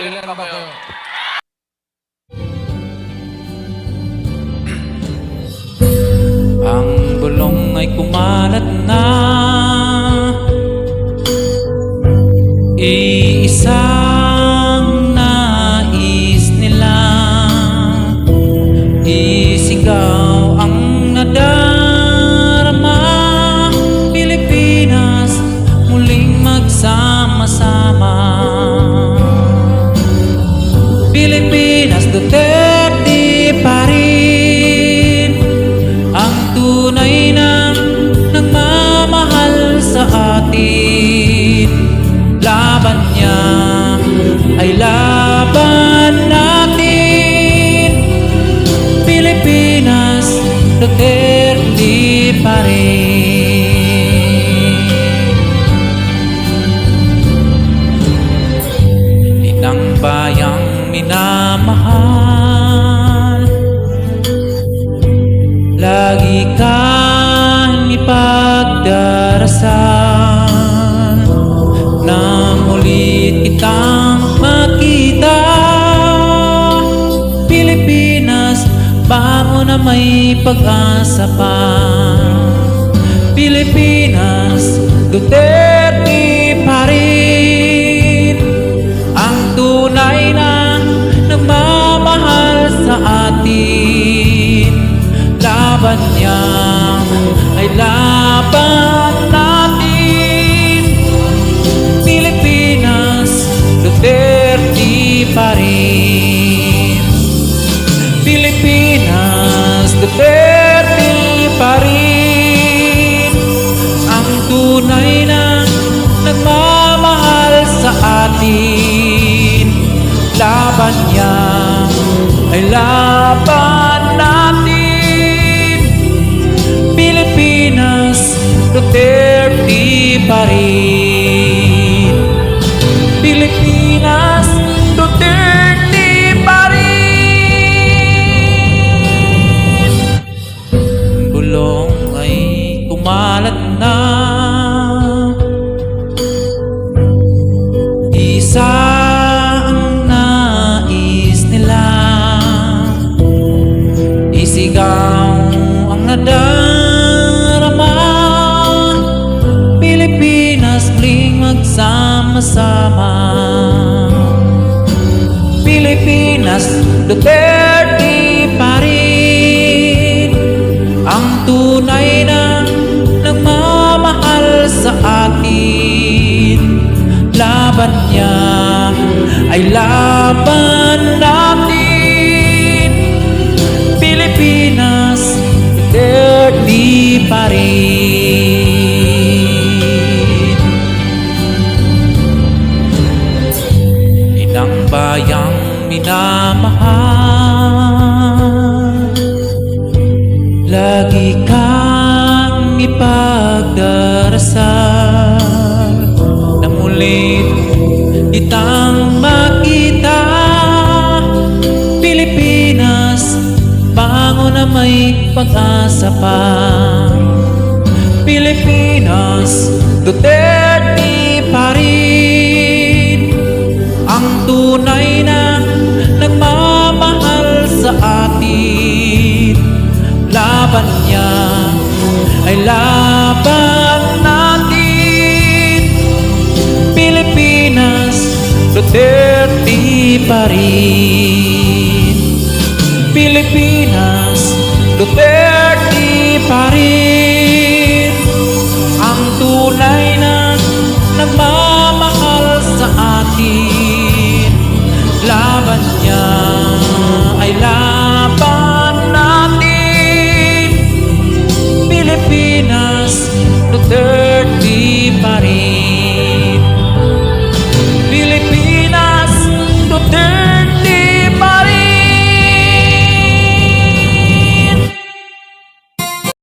Ilan ba kayo? Ang bulong ay kumalat na Iisang Lagi kang ipagdarasal Na mulit kitang makita. Pilipinas, bango na may pag-asa pa. Pilipinas, Laban niya ay laban natin. Pilipinas, Duterte pa rin. Pilipinas, Duterte pa rin. Ang tunay na nagmamahal sa atin. Laban niya ay laban Duterte pa rin magsama-sama Pilipinas, Duterte pa rin. Ang tunay na nagmamahal sa atin Laban niya ay laban natin. Pilipinas, Duterte pa rin minamahal. Lagi kang ipagdarasal. Na mulit kitang Pilipinas, bango na pag-asa pa. Pilipinas, Duterte pa rin. Ang tunay Laban niya ay laban natin. Pilipinas, Duterte pa rin. Pilipinas, Duterte pa rin